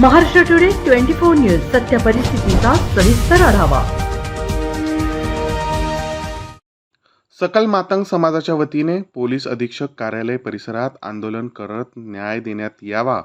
Maharashtra today twenty four news सत्य परिस्थितीचा सविस्तर आढावा. सकल मातंग समाजाच्या वतीने पोलीस अधीक्षक कार्यालय परिसरात आंदोलन करत न्याय देण्यात यावा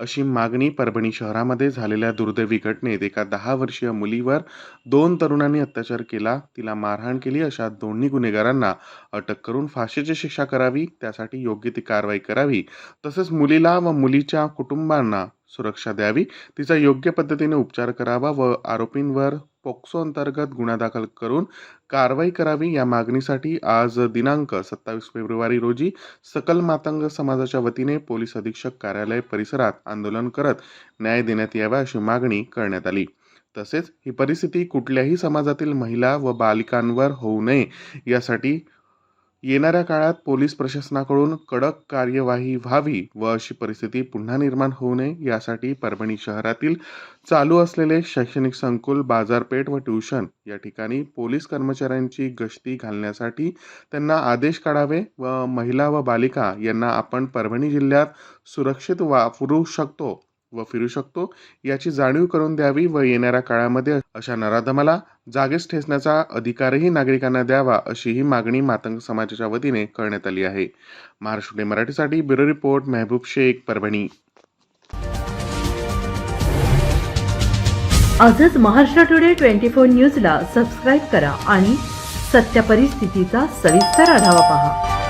अशी मागणी परभणी शहरामध्ये झालेल्या दुर्दैवी घटनेत एका दहा वर्षीय मुलीवर दोन तरुणांनी अत्याचार केला. तिला मारहाण केली अशा दोन्ही गुन्हेगारांना अटक करून फाशीची शिक्षा करावी त्यासाठी योग्य ती कारवाई करावी. तसेच मुलीला व मुलीच्या कुटुंबांना सुरक्षा द्यावी. तिचा योग्य पद्धतीने उपचार करावा व आरोपींवर पोक्सो अंतर्गत गुन्हा दाखल करून कारवाई करावी या मागणीसाठी आज दिनांक सत्तावीस फेब्रुवारी रोजी सकल मातंग समाजाच्या वतीने पोलीस अधीक्षक कार्यालय परिसरात आंदोलन करत न्याय देण्यात यावा अशी मागणी करण्यात आली. तसेच ही परिस्थिती कुठल्याही समाजातील महिला व बालिकांवर होऊ नये यासाठी येणाऱ्या काळात पोलीस प्रशासनाकडून कडक कार्यवाही व्हावी व अशी परिस्थिती पुन्हा निर्माण होऊ नये यासाठी परभणी शहरातील चालू असलेले शैक्षणिक संकुल बाजारपेठ व ट्यूशन या ठिकाणी पोलीस कर्मचाऱ्यांची गश्ती घालण्यासाठी त्यांना आदेश काढावे व महिला व बालिका यांना आपण परभणी जिल्ह्यात सुरक्षित वापरू शकतो. व फिरू शकतो. याची जाणीव करून द्यावी व येणाऱ्या काळामध्ये अशा नराधमाला जागेच ठेचण्याचा अधिकारही नागरिकांना द्यावा अशी ही मागणी मातंग समाजाच्या वतीने करण्यात आली आहे. महाराष्ट्र डे मराठीसाठी ब्युरो रिपोर्ट मेहबूब शेख परभणी. आजच महाराष्ट्र टुडे ट्वेंटी फोर न्यूजला सबस्क्राईब करा आणि सत्य परिस्थितीचा सविस्तर आढावा पहा.